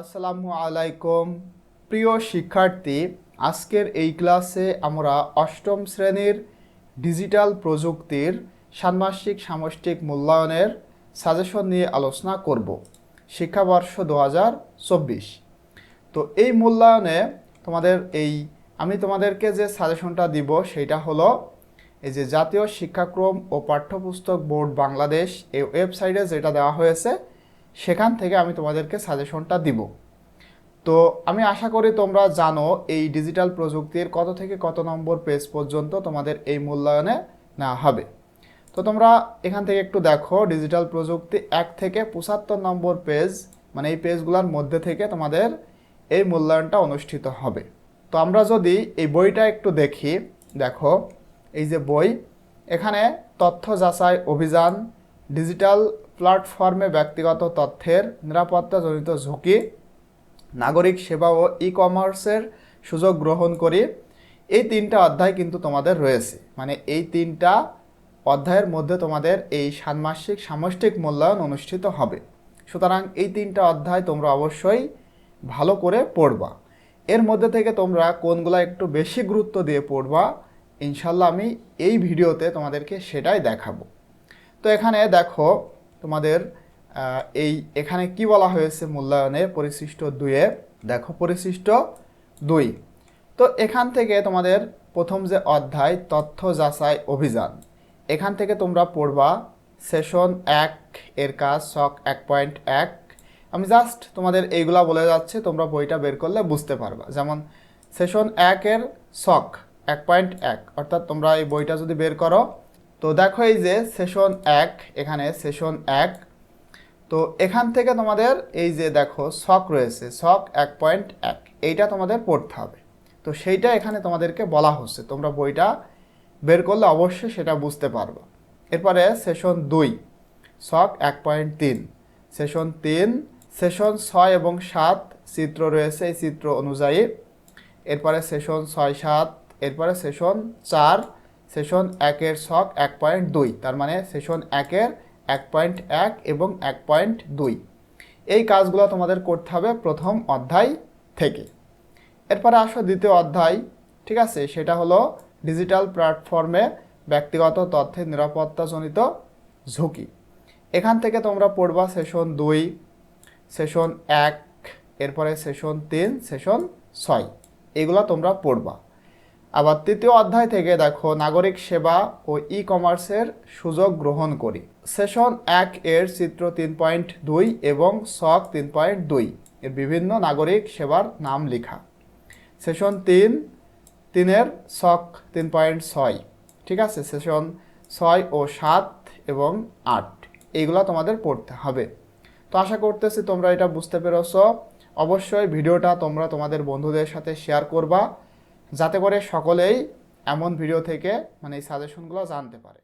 আসসালামু আলাইকুম। প্রিয় শিক্ষার্থী, আজকের এই ক্লাসে আমরা অষ্টম শ্রেণির ডিজিটাল প্রযুক্তির ষান্মাসিক সামষ্টিক মূল্যায়নের সাজেশন নিয়ে আলোচনা করব, শিক্ষাবর্ষ দু হাজার চব্বিশ। তো এই মূল্যায়নে তোমাদের এই, আমি তোমাদেরকে যে সাজেশনটা দিব সেটা হলো, এই যে জাতীয় শিক্ষাক্রম ও পাঠ্যপুস্তক বোর্ড বাংলাদেশ এই ওয়েবসাইটে যেটা দেওয়া হয়েছে সেখান থেকে আমি তোমাদেরকে সাজেশনটা দিব। তো আমি আশা করি তোমরা জানো এই ডিজিটাল প্রযুক্তির কত থেকে কত নম্বর পেজ পর্যন্ত তোমাদের এই মূল্যায়নে নেওয়া হবে। তো তোমরা এখান থেকে একটু দেখো ডিজিটাল প্রযুক্তি এক থেকে পঁচাত্তর নম্বর পেজ মানে এই পেজগুলোর মধ্যে থেকে তোমাদের এই মূল্যায়নটা অনুষ্ঠিত হবে। তো আমরা যদি এই বইটা একটু দেখি, দেখো, এই যে বই, এখানে তথ্য যাচাই অভিযান ডিজিটাল প্ল্যাটফর্মে ব্যক্তিগত তথ্যের নিরাপত্তাজনিত ঝুঁকি, নাগরিক সেবা ও ই কমার্সের সুযোগ গ্রহণ করি, এই তিনটা অধ্যায় কিন্তু তোমাদের রয়েছে। মানে এই তিনটা অধ্যায়ের মধ্যে তোমাদের এই ষান্মাসিক সামষ্টিক মূল্যায়ন অনুষ্ঠিত হবে। সুতরাং এই তিনটা অধ্যায় তোমরা অবশ্যই ভালো করে পড়বা। এর মধ্যে থেকে তোমরা কোনগুলো একটু বেশি গুরুত্ব দিয়ে পড়বা, ইনশাল্লাহ আমি এই ভিডিওতে তোমাদেরকে সেটাই দেখাবো। তো এখানে দেখো তোমাদের এই এখানে কি বলা হয়েছে মূল্যায়নে? পরিশিষ্ট দুয়ে দেখো, পরিশিষ্ট দুই। তো এখান থেকে তোমাদের প্রথম যে অধ্যায়, তথ্য যাচাই অভিযান। এখান থেকে তোমরা পড়বা, সেশন এক এর কাজ শক এক পয়েন্ট এক। আমি জাস্ট তোমাদের এইগুলা বলে যাচ্ছে, তোমরা বইটা বের করলে বুঝতে পারবা। যেমন, সেশন একের শক এক পয়েন্ট এক। অর্থাৎ তোমরা এই বইটা যদি বের করো তো দেখো এই যে সেশন এক, এখানে সেশন এক। তো এখান থেকে তোমাদের এই যে দেখো শক রয়েছে শক এক পয়েন্ট এক, এইটা তোমাদের পড়তে হবে। তো সেইটা এখানে তোমাদেরকে বলা হচ্ছে, তোমরা বইটা বের করলে অবশ্যই সেটা বুঝতে পারবে। এরপরে সেশন দুই শক এক পয়েন্ট তিন সেশন তিন সেশন ছয় এবং সাত চিত্র রয়েছে এই চিত্র অনুযায়ী। এরপরে সেশন ছয় সাত, এরপরে সেশন চার সেশন একের শক এক পয়েন্ট দুই, তার মানে সেশন একের এক পয়েন্ট এক এবং এক পয়েন্ট দুই। এই কাজগুলো তোমাদের করতে হবে প্রথম অধ্যায় থেকে। এরপরে আসো দ্বিতীয় অধ্যায়, ঠিক আছে? সেটা হলো ডিজিটাল প্ল্যাটফর্মে ব্যক্তিগত তথ্যের নিরাপত্তাজনিত ঝুঁকি। এখান থেকে তোমরা পড়বা সেশন দুই, সেশন এক, এরপরে সেশন তিন, সেশন ছয়। এগুলো তোমরা পড়বা। আবার তৃতীয় অধ্যায় থেকে দেখো, নাগরিক সেবা ও ই কমার্সের সুযোগ গ্রহণ করি। সেশন এক এর চিত্র তিন পয়েন্ট দুই এবং শক তিন পয়েন্ট দুই এর বিভিন্ন নাগরিক সেবার নাম লেখা। সেশন তিন, তিনের শক তিন পয়েন্ট ছয়, ঠিক আছে? সেশন ছয় ও সাত এবং আট, এইগুলো তোমাদের পড়তে হবে। তো আশা করতেছি তোমরা এটা বুঝতে পেরেছ। অবশ্যই ভিডিওটা তোমরা তোমাদের বন্ধুদের সাথে শেয়ার করবা। যাতে করে সকলেই এমন ভিডিও থেকে মানে এই সাজেশনগুলো জানতে পারে।